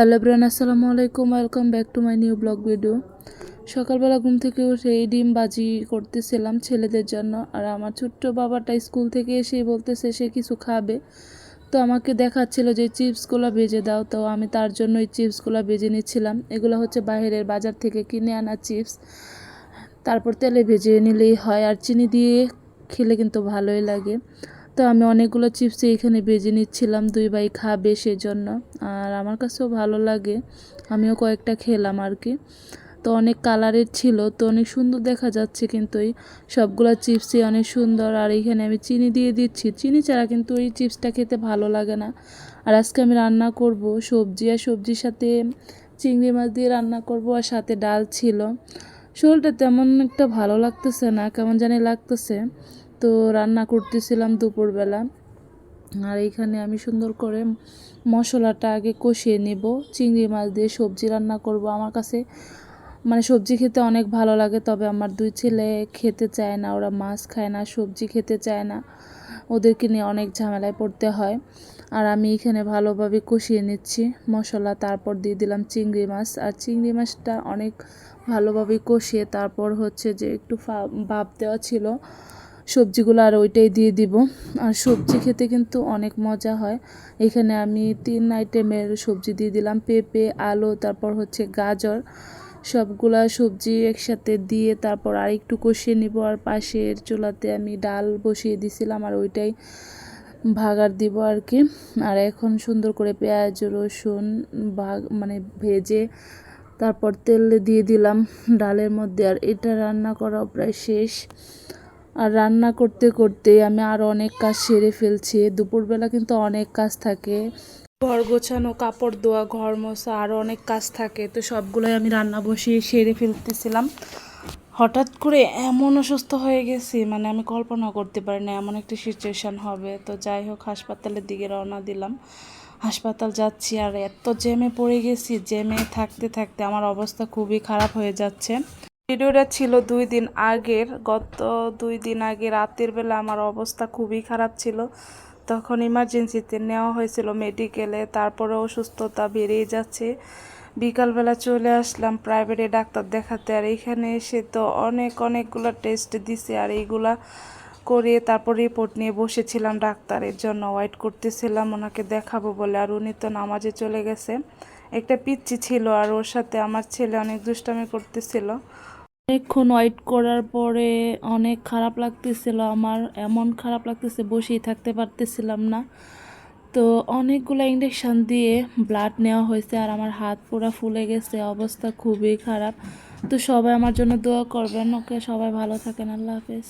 Hello ব্রান, আসসালামু আলাইকুম। Welcome back to my new blog video সকালবেলা ঘুম থেকে উঠে এই ডিম বাজি করতেছিলাম ছেলেদের জন্য, আর আমার ছোট্ট বাবাটা স্কুল থেকে এসেই বলতেছে সে কিছু খাবে। তো আমাকে দেখাচ্ছিল যে চিপসগুলো ভেজে দাও, তো আমি তার জন্য এই চিপসগুলো ভেজে নিচ্ছিলাম। এগুলো হচ্ছে বাইরের বাজার থেকে কিনে আনা চিপস। তারপর তেলে ভেজে নিলেই হয়, আর চিনি দিয়ে খেলে কিন্তু ভালোই লাগে। তো আমি অনেকগুলো চিপস এখানে ভেজে নিচ্ছিলাম, দুই ভাই খাবে সেজন্য। আর আমার কাছেও ভালো লাগে, আমিও কয়েকটা খেলাম আর কি। তো অনেক কালারের ছিল, তো অনেক সুন্দর দেখা যাচ্ছে কিন্তু এই সবগুলো চিপসই অনেক সুন্দর। আর এখানে আমি চিনি দিয়ে দিচ্ছি, চিনি ছাড়া কিন্তু এই চিপসটা খেতে ভালো লাগে না। আর আজকে আমি রান্না করব সবজি, আর সবজির সাথে চিংড়ি মাছ দিয়ে রান্না করব, আর সাথে ডাল ছিল। শরীরটা তেমন একটা ভালো লাগতেছে না, কেমন জানি লাগতেছে। তো রান্না করতেছিলাম দুপুরবেলা। আর এইখানে আমি সুন্দর করে মশলাটা আগে কষিয়ে নেব। চিংড়ি মাছ দিয়ে সবজি রান্না করব। আমার কাছে মানে সবজি খেতে অনেক ভালো লাগে, তবে আমার দুই ছেলে খেতে চায় না, ওরা মাছ খায় না, সবজি খেতে চায় না। ওদেরকে নিয়ে অনেক ঝামেলায় পড়তে হয়। আর আমি এখানে ভালোভাবে কষিয়ে নিচ্ছি মশলা, তারপর দিয়ে দিলাম চিংড়ি মাছ। আর চিংড়ি মাছটা অনেক ভালোভাবে কষিয়ে তারপর হচ্ছে যে একটু ভাপ দেওয়া ছিল, সবজিগুলো আর ওইটাই দিয়ে দিব। আর সবজি খেতে কিন্তু অনেক মজা হয়। এখানে আমি তিন আইটেমের সবজি দিয়ে দিলাম, পেঁপে, আলু, তারপর হচ্ছে গাজর। সবগুলা সবজি একসাথে দিয়ে তারপর আর একটু কষিয়ে নিব আর পাশের চুলাতে আমি ডাল বসিয়ে দিছিলাম আর ওইটাই ভাগার দিব আর কি। আর এখন সুন্দর করে পেঁয়াজ, রসুন ভাগ মানে ভেজে তারপর তেল দিয়ে দিলাম ডালের মধ্যে। আর এটা রান্না করা প্রায় শেষ। আর রান্না করতে করতে আমি আরও অনেক কাজ সেরে ফেলছি। দুপুরবেলা কিন্তু অনেক কাজ থাকে। ঘর গোছানো, কাপড় ধোয়া, ঘর মোছা আরও অনেক কাজ থাকে। তো সবগুলোই আমি রান্না বসিয়ে সেরে ফেলতেছিলাম। হঠাৎ করে এমন অসুস্থ হয়ে গেছি মানে আমি কল্পনা করতে পারি না, এমন একটা সিচুয়েশান হবে। তো যাই হোক, হাসপাতালের দিকে রওনা দিলাম। হাসপাতাল যাচ্ছি আর এত জ্যামে পড়ে গেছি, জ্যামে থাকতে থাকতে আমার অবস্থা খুবই খারাপ হয়ে যাচ্ছে। ভিডিওটা ছিল দুই দিন আগের, গত দুই দিন আগে রাতের বেলা আমার অবস্থা খুবই খারাপ ছিল। তখন ইমার্জেন্সিতে নেওয়া হয়েছিল মেডিকেলে তারপরে অসুস্থতা বেড়েই যাচ্ছে। বিকালবেলা চলে আসলাম প্রাইভেটে ডাক্তার দেখাতে, আর এখানে এসে তো অনেক অনেকগুলো টেস্ট দিছে, আর এইগুলা করে তারপর রিপোর্ট নিয়ে বসেছিলাম ডাক্তারের জন্য। ওয়েট করতেছিলাম ওনাকে দেখাবো বলে, আর উনি তো নামাজে চলে গেছে। একটা পিচ্ছি ছিল, আর ওর সাথে আমার ছেলে অনেক দুষ্টামি করতেছিল। অনেকক্ষণ ওয়েট করার পরে অনেক খারাপ লাগতেছিল, আমার এমন খারাপ লাগতেছে বসেই থাকতে পারতেছিলাম না। তো অনেকগুলো ইঞ্জেকশান দিয়ে ব্লাড নেওয়া হয়েছে আর আমার হাত পুরো ফুলে গেছে, অবস্থা খুবই খারাপ। তো সবাই আমার জন্য দোয়া করবেন, ওকে সবাই ভালো থাকেন, আল্লাহ হাফেজ।